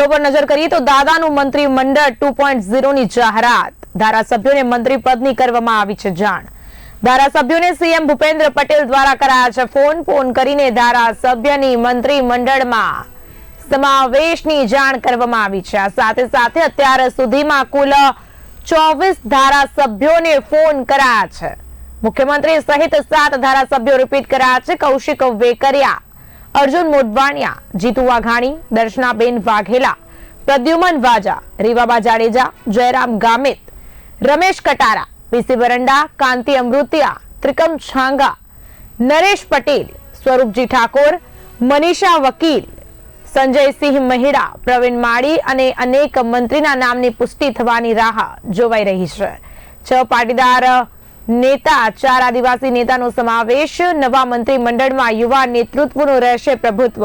ખબરો પર નજર કરીએ તો દાદાનું મંત્રી ટુ પોઈન્ટ ઝીરોની જાહેરાત. ધારાસભ્યોને મંત્રી પદની કરવામાં આવી છે જાણ. ધારાસભ્યોને સીએમ ભૂપેન્દ્ર પટેલ દ્વારા કરાયા છે ફોન. ફોન કરીને ધારાસભ્યની મંત્રી સમાવેશની જાણ કરવામાં આવી છે. સાથે સાથે અત્યાર સુધીમાં કુલ ચોવીસ ધારાસભ્યોને ફોન કરાયા છે. મુખ્યમંત્રી સહિત સાત ધારાસભ્યો રિપીટ કરાયા છે. કૌશિક વેકરિયા અર્જુન મોઢવાણિયા, જીતુ વાઘાણી, દર્શનાબેન વાઘેલા, પ્રદ્યુમન વાજા, રીવાબા જાડેજા, જયરામ ગામિત, રમેશ કટારા, પીસી વરંડા, કાંતિ અમૃતિયા, ત્રિકમ છાંગા, નરેશ પટેલ, સ્વરૂપજી ઠાકોર, મનીષા વકીલ, સંજયસિંહ મહેડા, પ્રવીણ માળી અને અનેક મંત્રીના નામની પુષ્ટિ થવાની રાહ જોવાઈ રહી છે. છ પાટીદાર નેતા, ચાર આદિવાસી નેતાનો સમાવેશ. નવા મંત્રીમંડળમાં યુવા નેતૃત્વનું રહેશે પ્રભુત્વ.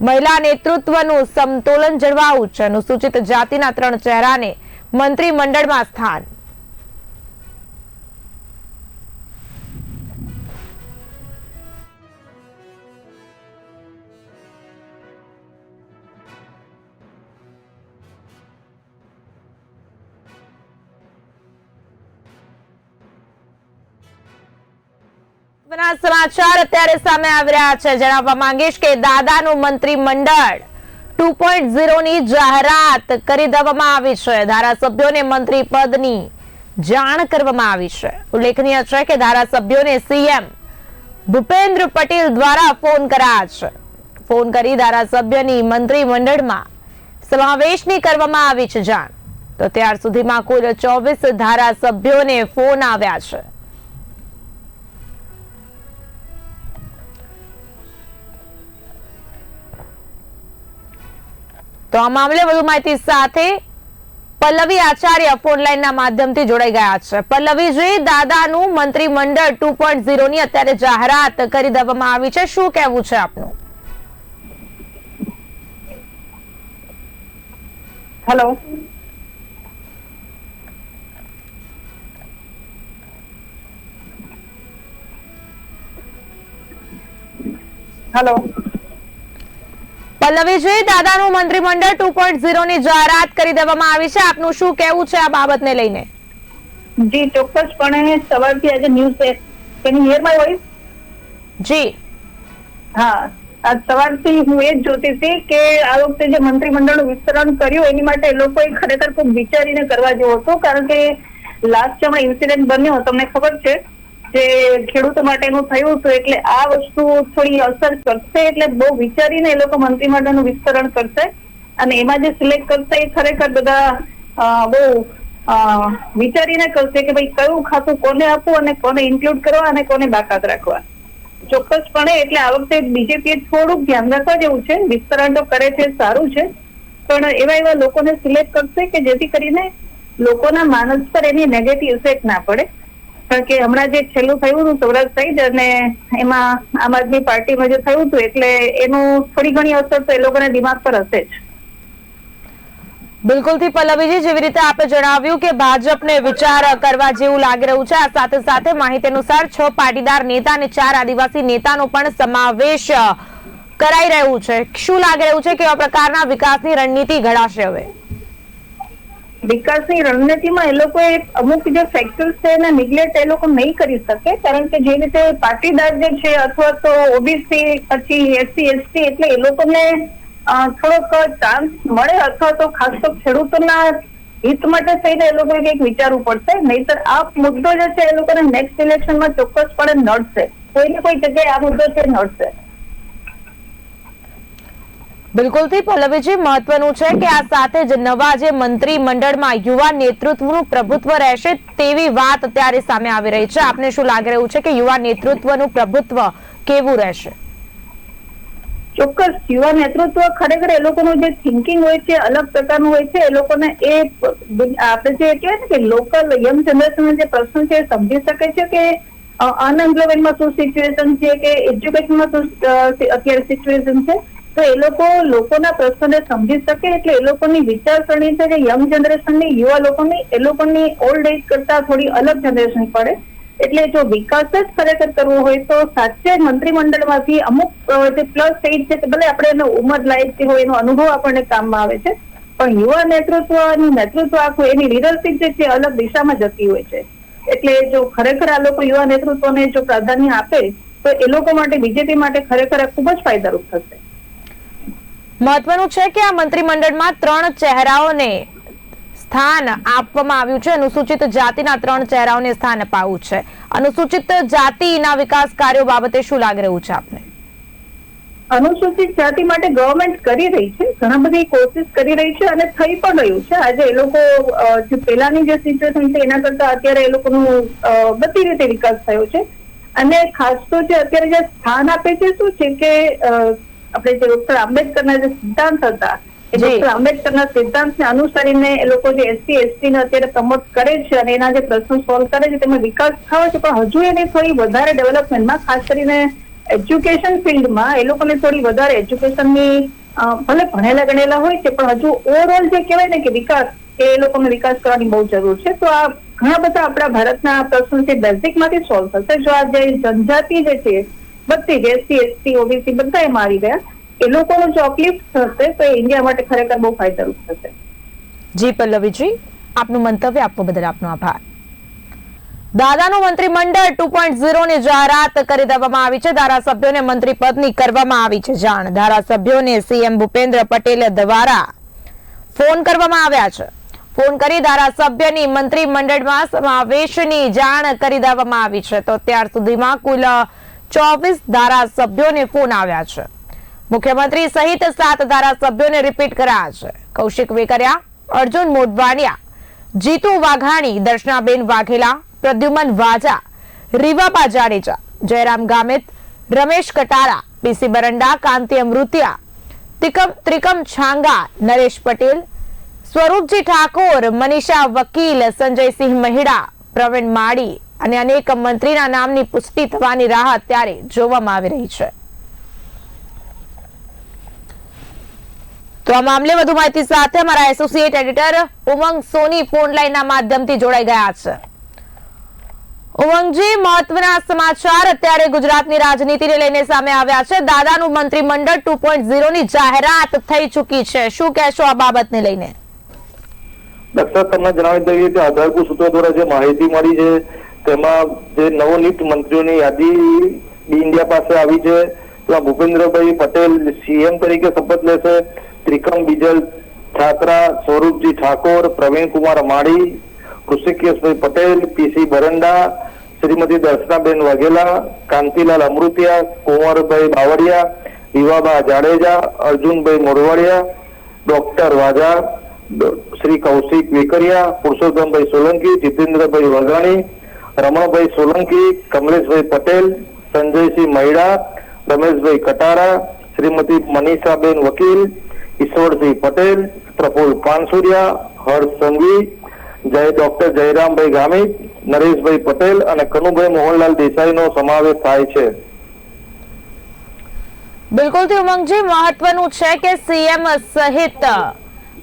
મહિલા નેતૃત્વનું સમતોલન જળવાવું છે. અનુસૂચિત જાતિના ત્રણ ચહેરાને મંત્રીમંડળમાં સ્થાન. મહત્વના સમાચાર અત્યારે સામે આવી રહ્યા છે. જણાવવા માંગીશ કે દાદાનું મંત્રીમંડળ ટુ પોઈન્ટ ઝીરોની જાહેરાત કરી દેવામાં આવી છે. ધારાસભ્યોને મંત્રી પદની જાણ કરવામાં આવી છે. ઉલ્લેખનીય છે કે ધારાસભ્યોને સીએમ ભૂપેન્દ્ર પટેલ દ્વારા ફોન કરાયા છે. ફોન કરી ધારાસભ્યની મંત્રીમંડળમાં સમાવેશની કરવામાં આવી છે જાણ. તો ત્યાર સુધીમાં કુલ ચોવીસ ધારાસભ્યોને ફોન આવ્યા છે. તો આ મામલે વધુ માહિતી સાથે પલ્લવી આચાર્ય ફોન લાઈનના માધ્યમથી જોડાઈ ગયા છે. પલ્લવીજી, દાદાનું મંત્રીમંડળ ટુ પોઈન્ટ ઝીરોની અત્યારે જાહેરાત કરી દેવામાં આવી છે. શું કહેવું છે આપનું? હેલો. હેલો. પલ્લવીજી દાદાનું મંત્રીમંડળ ટુ પોઈન્ટ ઝીરોની જાહેરાત કરી દેવામાં આવી છે. આપનું શું કહેવું છે આ બાબતને લઈને? જી ચોક્કસપણે સવારથી આજે ન્યૂઝ છે can hear my voice ji. હા આજ સવારથી હું એ જ જોતી હતી કે આ વખતે જે મંત્રીમંડળનું વિસ્તરણ કર્યું એની માટે એ લોકોએ ખરેખર ખૂબ વિચારીને કરવા જેવું હતું કારણ કે લાસ્ટ હમણાં ઇન્સિડન્ટ બન્યો તમને ખબર છે જે ખેડૂતો માટેનું થયું હતું એટલે આ વસ્તુ થોડી અસર કરશે એટલે બહુ વિચારીને એ લોકો મંત્રીમંડળનું વિસ્તરણ કરશે. અને એમાં જે સિલેક્ટ કરશે એ ખરેખર બધા બહુ વિચારીને કરશે કે ભાઈ કયું ખાતું કોને આપવું અને કોને ઇન્ક્લુડ કરવા અને કોને બાકાત રાખવા. ચોક્કસપણે એટલે આ વખતે બીજેપી થોડુંક ધ્યાન રાખવા જેવું છે. વિસ્તરણ તો કરે છે, સારું છે. પણ એવા એવા લોકોને સિલેક્ટ કરશે કે જેથી કરીને લોકોના માનસ પર એની નેગેટિવ ઇફેક્ટ ના પડે. કારણ કે હમણાં જે છેલ્લું થયું હતું સૌરાષ્ટ્ર સાઈડ અને એમાં આમ આદમી પાર્ટીમાં જે થયું હતું, એટલે એનું થોડી ઘણી અસર તો એ લોકોના દિમાગ પર હશે જ. બિલકુલથી પલ્લવીજી, જેવી રીતે આપે જણાવ્યું કે ભાજપને વિચાર કરવા જેવું લાગી રહ્યું છે, આ સાથે સાથે માહિતી અનુસાર છ પાટીદાર નેતા અને ચાર આદિવાસી નેતાનો પણ સમાવેશ કરાઈ રહ્યું છે. શું લાગી રહ્યું છે કેવા પ્રકારના વિકાસની રણનીતિ ઘડાશે હવે? વિકાસની રણનીતિમાં એ લોકોએ અમુક જે ફેક્ટર્સ છે એને નિગ્લેક્ટ એ લોકો નહીં કરી શકે, કારણ કે જે રીતે પાટીદાર જે છે અથવા તો ઓબીસી પછી એસસી એસટી એટલે એ લોકોને થોડોક ચાન્સ મળે અથવા તો ખાસ તો ખેડૂતોના હિત માટે થઈને એ લોકોએ કંઈક વિચારવું પડશે. નહીતર આ મુદ્દો જે છે એ લોકોને નેક્સ્ટ ઇલેક્શનમાં ચોક્કસપણે નડશે. કોઈને કોઈ જગ્યાએ આ મુદ્દો છે નડશે. બિલકુલથી પલ્લવીજી મહત્વનું છે કે આ સાથે જ નવા જે મંત્રી મંડળમાં યુવા નેતૃત્વનું પ્રભુત્વ રહેશે તેવી વાત અત્યારે સામે આવી રહી છે. આપને શું લાગી રહ્યું છે કે યુવા નેતૃત્વનું પ્રભુત્વ કેવું રહેશે? ચોક્કસ. યુવા નેતૃત્વ ખરેખર એ લોકોનું જે થિંકિંગ હોય છે, અલગ પ્રકારનું હોય છે, એ લોકોને એ આપણે જે કહેવાય ને કે લોકલ યંગ જનરેશન જે પ્રશ્ન છે સમજી શકે છે કે અનએમ્પ્લોયમેન્ટમાં શું સિચ્યુએશન છે કે એજ્યુકેશનમાં શું અત્યારે સિચ્યુએશન છે. તો એ લોકો લોકોના પ્રશ્નોને સમજી શકે એટલે એ લોકોની વિચારસરણી છે કે યંગ જનરેશનની યુવા લોકોની એ લોકોની ઓલ્ડ એજ કરતા થોડી અલગ જનરેશન પડે. એટલે જો વિકાસ જ ખરેખર કરવો હોય તો સાચે મંત્રીમંડળમાંથી અમુક જે પ્લસ એજ છે ભલે આપણે એનો ઉંમર લાયક હોય એનો અનુભવ આપણને કામમાં આવે છે, પણ યુવા નેતૃત્વનું નેતૃત્વ આખું એની લીડરશીપ જે છે અલગ દિશામાં જતી હોય છે. એટલે જો ખરેખર આ લોકો યુવા નેતૃત્વને જો પ્રાધાન્ય આપે, તો એ લોકો માટે બીજેપી માટે ખરેખર ખૂબ જ ફાયદારૂપ થશે. મહત્વનું છે કે આ મંત્રીમંડળમાં ત્રણ ચહેરાઓને સ્થાન આપવામાં આવ્યું છે. અનુસૂચિત જાતિના ત્રણ ચહેરાઓને સ્થાન અપાવું છે. અનુસૂચિત જાતિના વિકાસ કાર્યો બાબતે શું લાગી રહ્યું છે આપને? અનુસૂચિત જાતિ માટે ગવર્મેન્ટ કરી રહી છે. ઘણા બધી કોશિશ કરી રહી છે અને થઈ પણ રહ્યું છે. આજે એ લોકો જે પેલાની જે સિચ્યુએશન છે, એના કરતા અત્યારે એ લોકોનું બધી રીતે વિકાસ થયો છે. અને ખાસ તો જે અત્યારે જે સ્થાન આપે છે, શું છે કે આપણે જે ડોક્ટર આંબેડકરના જે સિદ્ધાંત હતા એ ડોક્ટર આંબેડકરના સિદ્ધાંતને અનુસરીને એ લોકો જે એસસી એસટી ને અત્યારે પ્રમોટ કરે છે અને એના જે પ્રશ્નો સોલ્વ કરે છે તેમાં વિકાસ થયો છે પણ હજુ એને થોડી વધારે ડેવલપમેન્ટમાં ખાસ કરીને એજ્યુકેશન ફિલ્ડમાં એ લોકોને થોડી વધારે એજ્યુકેશનની ભલે ભણેલા ગણેલા હોય છે પણ હજુ ઓવરઓલ જે કહેવાય ને કે વિકાસ એ લોકોને વિકાસ કરવાની બહુ જરૂર છે. તો આ ઘણા બધા આપણા ભારતના પ્રશ્નો છે બેઝિકમાંથી સોલ્વ થશે. જો આ જે જનજાતિ જે છે બધી જ એસસી એસટી ઓબીસી બધા એમાં આવી ગયા. એ લોકોનું જો થશે, તો ઇન્ડિયા માટે ખરેખર બહુ ફાયદારૂપ થશે. જી પલ્લવીજી, આપનું મંતવ્ય આપવા બદલ આપનો આભાર. દાદાનું મંત્રીમંડળ ટુ પોઈન્ટ ઝીરોની જાહેરાત કરી દેવામાં આવી છે. ધારાસભ્યોને મંત્રી પદની કરવામાં આવી છે જાણ. ધારાસભ્યોને સીએમ ભૂપેન્દ્ર પટેલ દ્વારા ફોન કરવામાં આવ્યા છે. ફોન કરી ધારાસભ્યની મંત્રીમંડળમાં સમાવેશની જાણ કરી દેવામાં આવી છે. તો ત્યાર સુધીમાં કુલ ચોવીસ ધારાસભ્યોને ફોન આવ્યા છે. મુખ્યમંત્રી સહિત સાત ધારાસભ્યોને રિપીટ કર્યા છે. કૌશિક વેકરિયા, અર્જુન મોઢવાણિયા જીતુ વાઘાણી, દર્શનાબેન વાઘેલા, પ્રદ્યુમન વાજા રીવાબા જાડેજા જયરામ ગામિત, રમેશ કટારા, પીસી બરંડા, કાંતિ અમૃતિયા, ત્રિકમ ત્રિકમ છાંગા, નરેશ પટેલ, સ્વરૂપજી ઠાકોર, મનીષા વકીલ, સંજયસિંહ મહિડા, પ્રવીણ માળી અને અનેક મંત્રીના નામની પુષ્ટિ થવાની રાહ અત્યારે જોવામાં આવી રહી છે. તો આ મામલે વધુ માહિતી સાથે અમારા associate editor Umang Soni phone લાઈનના માધ્યમથી જોડાઈ ગયા છે. ઉમંગજી, મહત્વના સમાચાર. અત્યારે ગુજરાતની રાજનીતિને લઈને સામે આવ્યા છે. દાદાનું મંત્રીમંડળ ટુ પોઈન્ટની જાહેરાત થઈ ચૂકી છે. શું કહેશો આ બાબતને લઈને? દક્ષા તમને જણાવી દઈએ કે આધારભૂત સૂત્રો દ્વારા જે માહિતી મળી છે તેમાં જે નવનિયુક્ત મંત્રીઓની યાદી બી ઇન્ડિયા પાસે આવી છે, તેમાં ભૂપેન્દ્રભાઈ પટેલ સીએમ તરીકે શપથ લેશે, Trikam Bijal Chhatra Swarupji Thakor, Pravin Kumar Mali, Rushikeshbhai Patel PC Baranda, Shrimati Darshanaben Vaghela, Kantilal Amrutiya, Kunvarbhai Bavaliya, Vivaba Jadeja, Arjunbhai Morvadiya, doctor Vaja Shri Kaushik Vekariya, Purushottambhai Solanki, Jitendrabhai Vaghani Ramanbhai Solanki, Kamleshbhai Patel, Sanjaysinh Mahida Rameshbhai Katara, Shrimati Manishaben Vakil, Ishwarsinh Patel Praful Pansuriya, Harsh Sanghavi, Jay doctor Jayrambhai Gamit, Nareshbhai Patel અને કનુભાઈ મોહનલાલ દેસાઈનો સમાવેશ થાય છે. બિલકુલથી ઉમંગજી મહત્વનું છે કે CM સહિત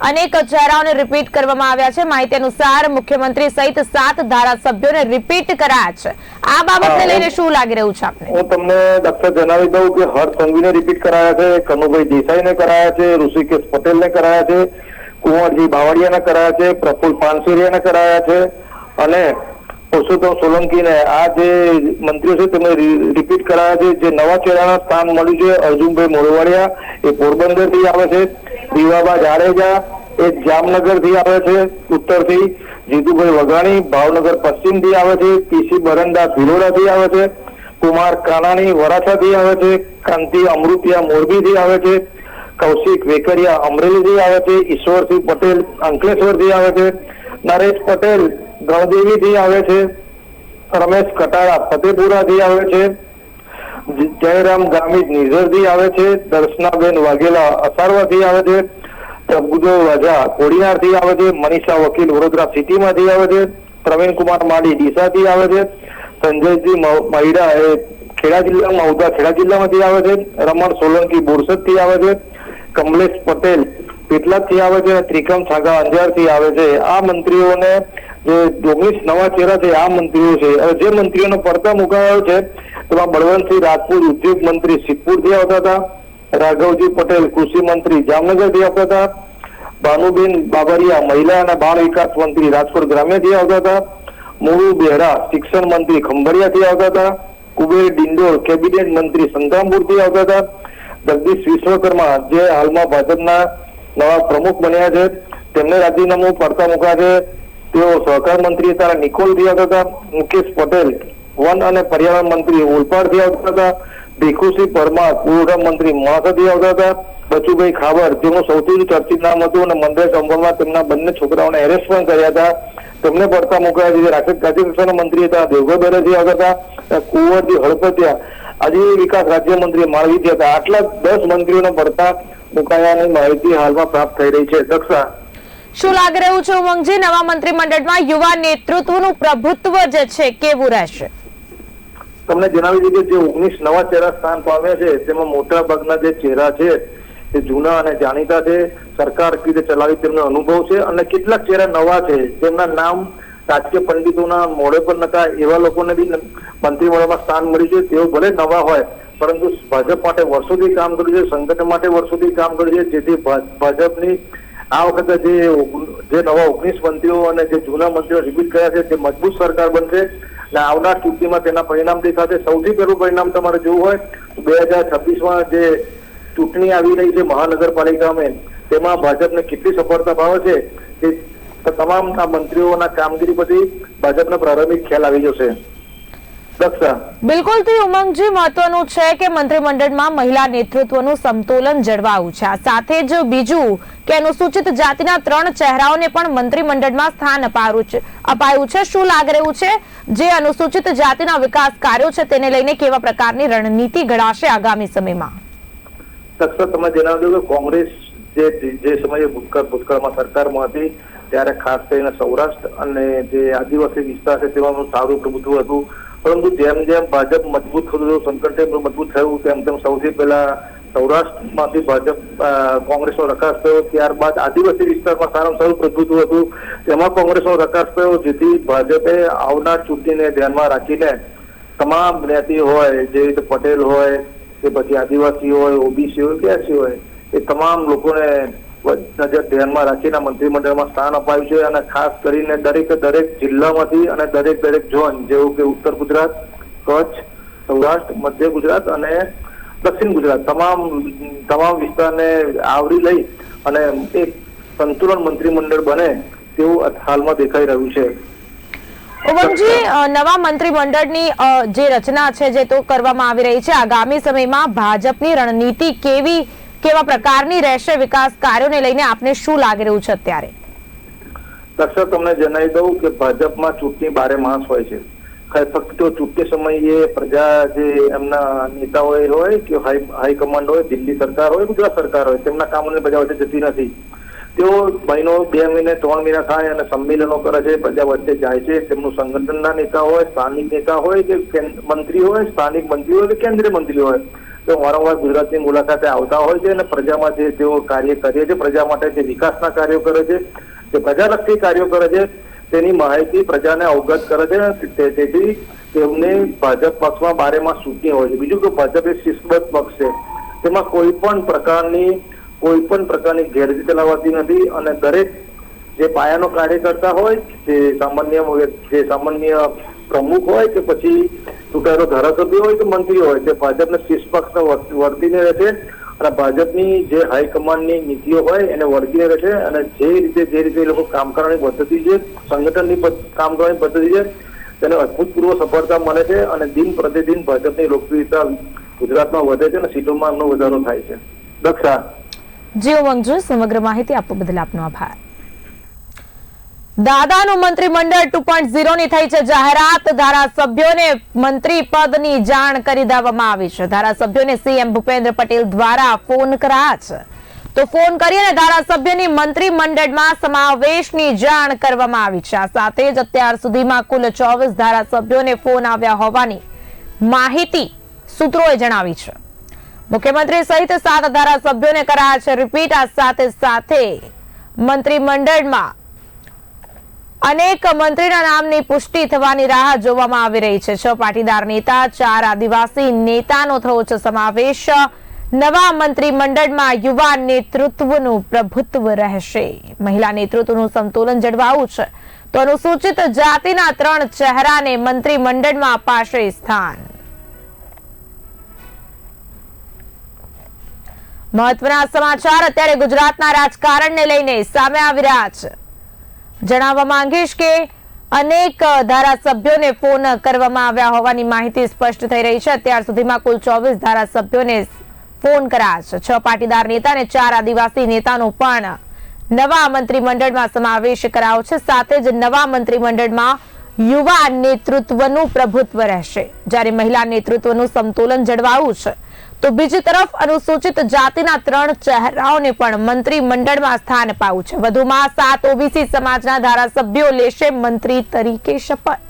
અનેક ચહેરાઓને repeat કરવામાં આવ્યા છે. માહિતી અનુસાર મુખ્યમંત્રી સહિત સાત ધારાસભ્યોને રિપીટ કરાયા છે. આ બાબતને લઈને શું લાગી રહ્યું છે આપને? હું તમને ડોક્ટર જણાવી દઉં કે હર્ષ સંઘવીને રિપીટ કરાયા છે કનુભાઈ દેસાઈને કરાયા છે ઋષિકેશ પટેલને કરાયા છે કુંવરજી બાવળિયાને કરાયા છે પ્રફુલ પાનસુરિયાને કરાયા છે અને પુરુષોત્તમ સોલંકીને આ જે મંત્રીઓ છે તેમને રિપીટ કરાયા છે. જે નવા ચહેરાના સ્થાન મળ્યું છે અર્જુનભાઈ મોરવાડિયા એ પોરબંદરથી આવે છે. રીવાબા જાડેજા એ જામનગરથી આવે છે, ઉત્તરથી જીતુભાઈ વઘાણી, ભાવનગર પશ્ચિમથી આવે છે, પીસી બરંડા ભિલોડા થી આવે છે, કુમાર કાનાણી વરાછા થી આવે છે, કાંતિ અમૃતિયા મોરબી થી આવે છે, કૌશિક વેકરિયા અમરેલી થી આવે છે, ઈશ્વરસિંહ પટેલ અંકલેશ્વરથી આવે છે, નરેશ પટેલ ગણદેવી થી આવે છે, રમેશ કટારા ફતેપુરા થી આવે છે જયરામ ગામિત નિઝરથી આવે છે દર્શનાબેન વાઘેલા અસારવાથી આવે છે, પ્રભુદેવ વાજા કોડીનારથી આવે છે, મનીષા વકીલ વડોદરા સિટીમાંથી આવે છે પ્રવીણ કુમાર માળી ડીસા થી આવે છે, સંજયજી મહિડા એ ખેડા જિલ્લામાં, ઉધા ખેડા જિલ્લામાંથી આવે છે, રમણ સોલંકી બોરસદથી આવે છે, કમલેશ પટેલ પેટલાદથી આવે છે ત્રિકમ છાગા અંજારથી આવે છે. આ મંત્રીઓને જે ઓગણીસ નવા ચહેરા છે, આ મંત્રીઓ છે જે મંત્રીઓનો પડતા મુકાયો છે તેમાં બળવંતસિંહ રાજપૂત ઉદ્યોગ મંત્રી સિદ્ધપુરથી આવતા હતા. રાઘવજી પટેલ કૃષિ મંત્રી જામનગરથી આવતા હતા. ભાનુબેન બાબરિયા મહિલા અને બાળ વિકાસ મંત્રી રાજકોટ ગ્રામ્યથી આવતા હતા. મોડુ બેહરા શિક્ષણ મંત્રી ખંભરિયાથી આવતા હતા. કુબેર ડિંડોર કેબિનેટ મંત્રી સંતરામપુરથી આવતા હતા. જગદીશ વિશ્વકર્મા જે હાલમાં ભાજપના નવા પ્રમુખ બન્યા છે. તેમને રાજીનામું પડતા મૂક્યા છે તેઓ સહકાર મંત્રી તારા નિકોલથી આવતા હતા. મુકેશ પટેલ વન અને પર્યાવરણ મંત્રી ઓલપાડથી આવતા હતા. ભીખુસિંહ પરમાર પૂર્વ મંત્રી મહાસાથી આવતા હતા. બચુભાઈ ખાબર જેનું સૌથી ચર્ચિત નામ હતું અને મંદિર સંભવમાં તેમના બંને છોકરાઓને એરેસ્ટ પણ કર્યા હતા. તેમને પડતા મુકાયા છે રાષ્ટ્રીય કક્ષાના મંત્રી હતા, દેવગઢ બેરેથી આવતા હતા કુંવરજી હળપતિયા. આજે વિકાસ રાજ્યમંત્રી માળવીથી હતા. આટલા દસ મંત્રીઓને પડતા મુકાયાની માહિતી હાલમાં પ્રાપ્ત થઈ રહી છે. દક્ષા. શું લાગી રહ્યું છે ઉમંગજી? નવા મંત્રીમંડળમાં યુવા નેતૃત્વનું પ્રભુત્વ જે છે, કેવું રહેશે? તમને જણાવી દઈએ કે જે ઓગણીસ નવા ચહેરા સ્થાન પામ્યા છે, તેમાં મોટા ભાગના જે ચહેરા છે તે જૂના અને જાણીતા છે. સરકાર રીતે ચલાવી તેમનો અનુભવ છે અને કેટલાક ચહેરા નવા છે. તેમના નામ રાજકીય પંડિતોના મોડે પર નતા એવા લોકોને બી મંત્રીમંડળમાં સ્થાન મળ્યું છે. તેઓ ભલે નવા હોય, પરંતુ ભાજપ માટે વર્ષોથી કામ કર્યું છે, સંગઠન માટે વર્ષોથી કામ કર્યું છે, જેથી ભાજપની આ વખતે જે જે નવા ઓગણીસ મંત્રીઓ અને જે જૂના મંત્રીઓ રિપીટ કર્યા છે, તે મજબૂત સરકાર બનશે. અને આવનાર ચૂંટણીમાં તેના પરિણામ દેખાશે સૌથી પહેલું પરિણામ તમારે જોવું હોય બે હજાર છવ્વીસમાં જે ચૂંટણી આવી રહી છે મહાનગરપાલિકામાં તેમાં ભાજપને કેટલી સફળતા ભાવે છે તે તમામ મંત્રીઓના કામગીરી પછી ભાજપને પ્રારંભિક ખ્યાલ આવી જશે. દક્ષા બિલકુલથી ઉમંગજી મહત્વનું છે કે મંત્રીમંડળમાં મહિલા નેતૃત્વનું સમતોલન જળવાયું છે. સાથે જ બીજું કે અનુસૂચિત જાતિના ત્રણ ચહેરાઓને પણ મંત્રીમંડળમાં સ્થાન અપાયું છે. અપાયું છે. શું લાગી રહ્યું છે? જે અનુસૂચિત જાતિના વિકાસ કાર્યો છે તેને લઈને કેવા પ્રકારની રણનીતિ ઘડાશે આગામી સમયમાં? સક્ષર તમે જણાવ્યું કે કોંગ્રેસ જે જે સમયે ભૂતકાળ ભૂતકાળમાં સરકારમાં હતી ત્યારે ખાસ કરીને સૌરાષ્ટ્ર અને જે આદિવાસી વિસ્તાર છે તેમાં સારું પ્રભુત્વ હતું. પરંતુ જેમ જેમ ભાજપ મજબૂત થતું સંકટ મજબૂત થયું તેમ તેમ સૌથી પહેલા સૌરાષ્ટ્રમાંથી ભાજપ કોંગ્રેસનો રકાસ થયો, ત્યારબાદ આદિવાસી વિસ્તારમાં સારામાં સારું પ્રભુત્વ હતું. તેમાં કોંગ્રેસનો રકાસ થયો, જેથી ભાજપે આવનાર ચૂંટણીને ધ્યાનમાં રાખીને તમામ જ્ઞાતિ હોય જે રીતે પટેલ હોય, કે પછી આદિવાસી હોય, ઓબીસી હોય, કે હોય, એ તમામ લોકોને નજર ધ્યાનમાં રાખીને મંત્રીમંડળમાં સ્થાન અપાયું છે અને ખાસ કરીને દરેક દરેક જિલ્લામાંથી અને દરેક દરેક ઝોન, જેવું કે ઉત્તર ગુજરાત, કચ્છ, સૌરાષ્ટ્ર, મધ્ય ગુજરાત અને દક્ષિણ ગુજરાત, તમામ તમામ વિસ્તારને આવરી લઈ અને એક સંતુલન મંત્રીમંડળ બને તેવું હાલમાં દેખાઈ રહ્યું છે. ઉમંગજી નવા મંત્રીમંડળની જે રચના છે જે તો કરવામાં આવી રહી છે, આગામી સમયમાં ભાજપની રણનીતિ કેવી કેવા પ્રકારની રહેશે વિકાસ કાર્યોને લઈને આપને શું લાગી રહ્યું છે અત્યારે? દર્શક, તમને જણાવી દઉં કે ભાજપમાં ચૂંટણી બારે માસ હોય છે. ફક્ત ચૂંટણી સમયે પ્રજા જે એમના નેતાઓ હોય કે હાઈકમાન્ડ હોય, દિલ્હી સરકાર હોય, ગુજરાત સરકાર હોય, તેમના કામોને પ્રજા વચ્ચે જતી નથી. તેઓ મહિનો, બે મહિને, ત્રણ મહિના થાય અને સંમેલનો કરે છે, પ્રજા વચ્ચે જાય છે, તેમનું સંગઠનના નેતા હોય, સ્થાનિક નેતા હોય કે મંત્રી હોય, સ્થાનિક મંત્રી હોય કે કેન્દ્રીય મંત્રી હોય. તો વારંવાર ગુજરાતની મુલાકાતે આવતા હોય છે અને પ્રજામાં જે તેઓ કાર્ય કરે છે, પ્રજા માટે જે વિકાસના કાર્યો કરે છે, જે પ્રજાલક્ષી કાર્યો કરે છે, તેની માહિતી પ્રજાને અવગત કરે છે તેથી તેમને ભાજપ પક્ષમાં બારેમાં ચૂંટણી હોય છે. બીજું કે ભાજપ એ શિસ્તબદ્ધ પક્ષ છે. તેમાં કોઈ પણ પ્રકારની, કોઈ પણ પ્રકારની ગેરરીતિ ચલાવાતી નથી અને દરેક જે પાયાનો કાર્યકર્તા હોય, જે સામાન્ય જે સામાન્ય પ્રમુખ હોય કે પછી ચૂંટાયેલો ધારાસભ્ય હોય કે મંત્રી હોય, તે ભાજપને શીર્ષ પક્ષને વર્તીને રહેશે અને ભાજપની જે હાઈકમાન્ડની નીતિઓ હોય એને વળગીને રહેશે અને જે રીતે જે રીતે એ લોકો કામ કરવાની પદ્ધતિ છે, સંગઠનની કામ કરવાની પદ્ધતિ છે, તેને અભૂતપૂર્વ સફળતા મળે છે અને દિન પ્રતિદિન ભાજપની લોકપ્રિયતા ગુજરાતમાં વધે છે અને સીટોમાં એમનો વધારો થાય છે. દક્ષા. જી ઉમંગજી સમગ્ર માહિતી આપવા બદલ આપનો આભાર. દાદાનું મંત્રીમંડળ ટુ પોઈન્ટ ઝીરોની થઈ છે. જાહેરાત ધારાસભ્યોને મંત્રી પદની જાણ કરી દેવામાં આવી છે. ધારાસભ્યોને સીએમ ભૂપેન્દ્ર પટેલ દ્વારા ફોન કરાયા છે. તો ફોન કરીને ધારાસભ્યની મંત્રીમંડળમાં સમાવેશની જાણ કરવામાં આવી છે. આ સાથે જ અત્યાર સુધીમાં કુલ ચોવીસ ધારાસભ્યોને ફોન આવ્યા હોવાની માહિતી સૂત્રોએ જણાવી છે. મુખ્યમંત્રી સહિત સાત ધારાસભ્યોને કરાયા છે રિપીટ. આ સાથે સાથે મંત્રીમંડળમાં અનેક મંત્રીના નામની પુષ્ટિ થવાની રાહ જોવામાં આવી રહી છે. છ પાટીદાર નેતા, ચાર આદિવાસી નેતાનો થયો છે સમાવેશ. નવા મંત્રીમંડળમાં યુવા નેતૃત્વનું પ્રભુત્વ રહેશે. મહિલા નેતૃત્વનું સંતુલન જળવાવું છે. તો અનુસૂચિત જાતિના ત્રણ ચહેરાને મંત્રીમંડળમાં અપાશે સ્થાન. મહત્વના સમાચાર. અત્યારે ગુજરાતના રાજકારણને લઈને સામે આવી રહ્યા છે. જણાવવા માંગીશ કે અનેક ધારાસભ્યોને ફોન કરવામાં આવ્યા હોવાની માહિતી સ્પષ્ટ થઈ રહી છે. અત્યાર સુધીમાં કુલ ચોવીસ ધારાસભ્યોને ફોન કરાયા છે. છ પાટીદાર નેતા અને ચાર આદિવાસી નેતાનો પણ નવા મંત્રીમંડળમાં સમાવેશ કરાયો છે. સાથે જ નવા મંત્રીમંડળમાં યુવા નેતૃત્વનું પ્રભુત્વ રહેશે. જ્યારે મહિલા નેતૃત્વનું સંતુલન જળવાવું છે. તો બીજી તરફ અનુસૂચિત જાતિના ત્રણ ચહેરાઓને પણ મંત્રીમંડળમાં સ્થાન અપાયું છે. વધુમાં સાત ઓબીસી સમાજના ધારાસભ્યો લેશે મંત્રી તરીકે શપથ.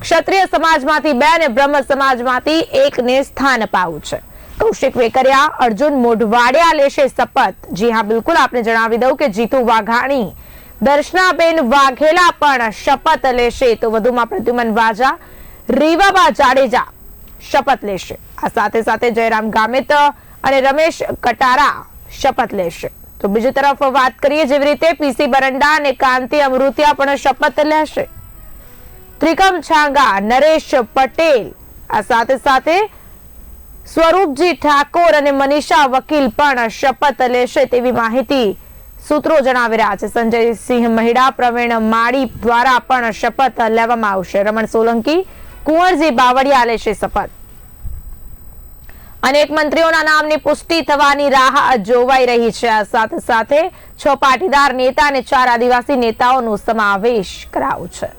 ક્ષત્રિય સમાજમાંથી બે અને બ્રહ્મ સમાજમાંથી એકને સ્થાન અપાયું છે. કૌશિક વેકરિયા, અર્જુન મોઢવાડિયા લેશે શપથ. જી હા, બિલકુલ આપને જણાવી દઉં કે જીતુ વાઘાણી, દર્શનાબેન વાઘેલા પણ શપથ લેશે. તો વધુમાં પ્રદ્યુમન વાજા, રીવાબા જાડેજા શપથ લેશે. આ સાથે સાથે જયરામ ગામિત અને રમેશ કટારા શપથ લેશે. તો બીજી તરફ વાત કરીએ જેવી રીતે પીસી બરંડા અને કાંતિ અમૃતિયા પણ શપથ લેશે. ત્રિકમ છાંગા, નરેશ પટેલ, આ સાથે સાથે સ્વરૂપજી ઠાકોર અને મનીષા વકીલ પણ શપથ લેશે તેવી માહિતી સૂત્રો જણાવી રહ્યા છે. સંજયસિંહ મહિડા, પ્રવીણ માળી દ્વારા પણ શપથ લેવામાં આવશે. રમણ સોલંકી કુંવરજી બાવળિયા લેશે શપથ અનેક મંત્રીઓના નામની પુષ્ટિ થવાની રાહ જોવાઈ રહી છે. આ સાથે સાથે છ પાટીદાર નેતા અને ચાર આદિવાસી નેતાઓનો સમાવેશ કરાવ છે.